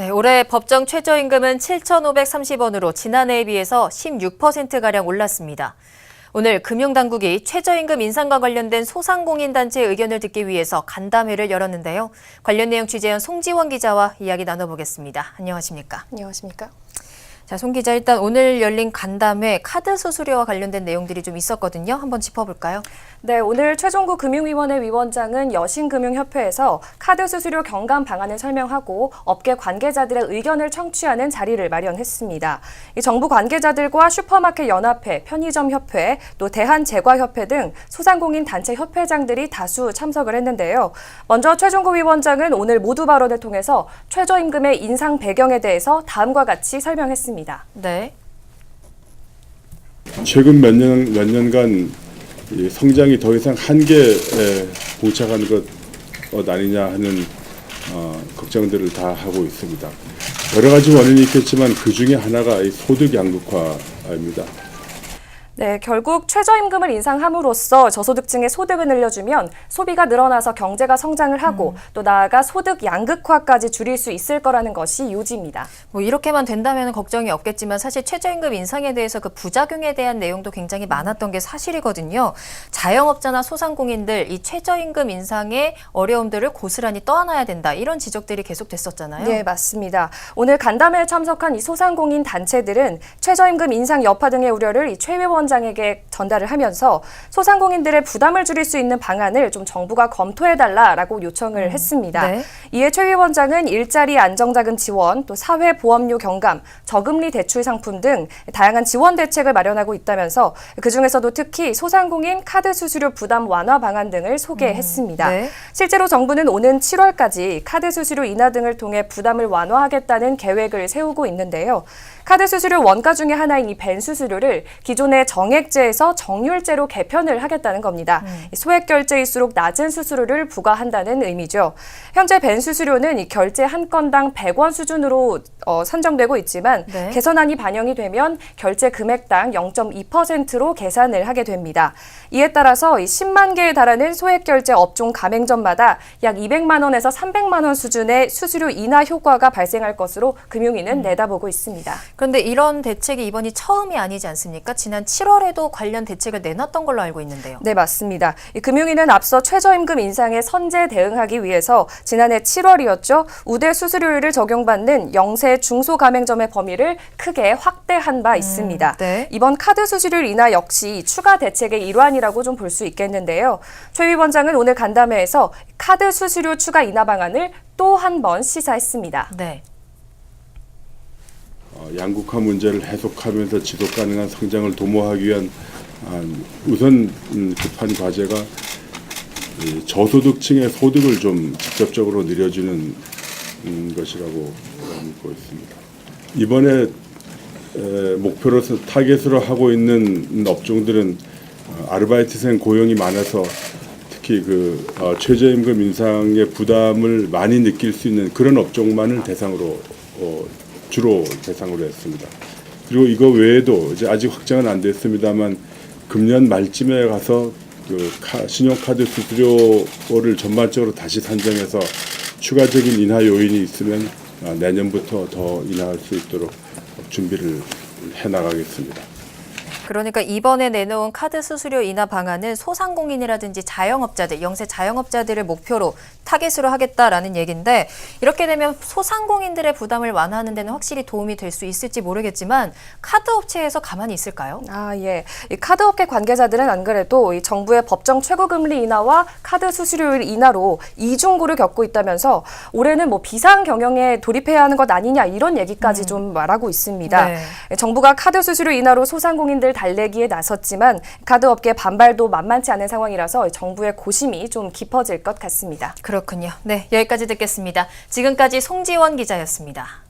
네, 올해 법정 최저임금은 7,530원으로 지난해에 비해서 16%가량 올랐습니다. 오늘 금융당국이 최저임금 인상과 관련된 소상공인단체 의견을 듣기 위해서 간담회를 열었는데요. 관련 내용 취재한 송지원 기자와 이야기 나눠보겠습니다. 안녕하십니까? 안녕하십니까? 자, 송 기자 일단 오늘 열린 간담회 카드 수수료와 관련된 내용들이 좀 있었거든요. 한번 짚어볼까요? 네, 오늘 최종구 금융위원회 위원장은 여신금융협회에서 카드 수수료 경감 방안을 설명하고 업계 관계자들의 의견을 청취하는 자리를 마련했습니다. 이 정부 관계자들과 슈퍼마켓 연합회, 편의점 협회, 또 대한제과협회 등 소상공인 단체 협회장들이 다수 참석을 했는데요. 먼저 최종구 위원장은 오늘 모두 발언을 통해서 최저임금의 인상 배경에 대해서 다음과 같이 설명했습니다. 네. 최근 몇 년, 몇 년간 이 성장이 더 이상 한계에 봉착한 것, 것 아니냐 하는 어, 걱정들을 다 하고 있습니다. 여러 가지 원인이 있겠지만 그 중에 하나가 이 소득 양극화입니다. 네, 결국 최저임금을 인상함으로써 저소득층의 소득을 늘려주면 소비가 늘어나서 경제가 성장을 하고 또 나아가 소득 양극화까지 줄일 수 있을 거라는 것이 요지입니다. 뭐 이렇게만 된다면 걱정이 없겠지만 사실 최저임금 인상에 대해서 그 부작용에 대한 내용도 굉장히 많았던 게 사실이거든요. 자영업자나 소상공인들 이 최저임금 인상의 어려움들을 고스란히 떠안아야 된다 이런 지적들이 계속 됐었잖아요. 네, 맞습니다. 오늘 간담회에 참석한 이 소상공인 단체들은 최저임금 인상 여파 등의 우려를 이 최 위원장에게 전달을 하면서 소상공인들의 부담을 줄일 수 있는 방안을 좀 정부가 검토해달라라고 요청을 했습니다. 네. 이에 최 위원장은 일자리 안정자금 지원, 또 사회 보험료 경감, 저금리 대출 상품 등 다양한 지원 대책을 마련하고 있다면서 그 중에서도 특히 소상공인 카드 수수료 부담 완화 방안 등을 소개했습니다. 네. 실제로 정부는 오는 7월까지 카드 수수료 인하 등을 통해 부담을 완화하겠다는 계획을 세우고 있는데요. 카드 수수료 원가 중에 하나인 이 벤 수수료를 기존의 정액제에서 정률제로 개편을 하겠다는 겁니다. 이 소액 결제일수록 낮은 수수료를 부과한다는 의미죠. 현재 벤 수수료는 이 결제 한 건당 100원 수준으로 어, 산정되고 있지만 네. 개선안이 반영이 되면 결제 금액당 0.2%로 계산을 하게 됩니다. 이에 따라서 이 10만 개에 달하는 소액 결제 업종 가맹점마다 약 200만 원에서 300만 원 수준의 수수료 인하 효과가 발생할 것으로 금융위는 내다보고 있습니다. 그런데 이런 대책이 이번이 처음이 아니지 않습니까? 지난 7월에도 관련 대책을 내놨던 걸로 알고 있는데요. 네, 맞습니다. 이 금융위는 앞서 최저임금 인상에 선제 대응하기 위해서 지난해 7월이었죠. 우대 수수료율을 적용받는 영세 중소가맹점의 범위를 크게 확대한 바 있습니다. 네. 이번 카드 수수료율 인하 역시 추가 대책의 일환이라고 좀 볼 수 있겠는데요. 최 위원장은 오늘 간담회에서 카드 수수료 추가 인하 방안을 또 한 번 시사했습니다. 네. 어, 양극화 문제를 해소하면서 지속 가능한 성장을 도모하기 위한 아, 우선 음, 급한 과제가 이 저소득층의 소득을 좀 직접적으로 늘려주는 음, 것이라고 믿고 있습니다. 이번에 에, 목표로서 타겟으로 하고 있는 업종들은 어, 아르바이트생 고용이 많아서 특히 그 어, 최저임금 인상의 부담을 많이 느낄 수 있는 그런 업종만을 대상으로 어, 주로 대상으로 했습니다. 그리고 이거 외에도 이제 아직 확정은 안 됐습니다만 금년 말쯤에 가서 그 카- 신용카드 수수료를 전반적으로 다시 산정해서 추가적인 인하 요인이 있으면 아, 내년부터 더 인하할 수 있도록 준비를 해 나가겠습니다. 그러니까 이번에 내놓은 카드 수수료 인하 방안은 소상공인이라든지 자영업자들, 영세 자영업자들을 목표로 타겟으로 하겠다라는 얘기인데 이렇게 되면 소상공인들의 부담을 완화하는 데는 확실히 도움이 될 수 있을지 모르겠지만 카드 업체에서 가만히 있을까요? 아, 예. 이 카드 업계 관계자들은 안 그래도 이 정부의 법정 최고 금리 인하와 카드 수수료율 인하로 이중고를 겪고 있다면서 올해는 뭐 비상 경영에 돌입해야 하는 것 아니냐 이런 얘기까지 좀 말하고 있습니다. 네. 정부가 카드 수수료 인하로 소상공인들 달래기에 나섰지만 카드업계 반발도 만만치 않은 상황이라서 정부의 고심이 좀 깊어질 것 같습니다. 그렇군요. 네, 여기까지 듣겠습니다. 지금까지 송지원 기자였습니다.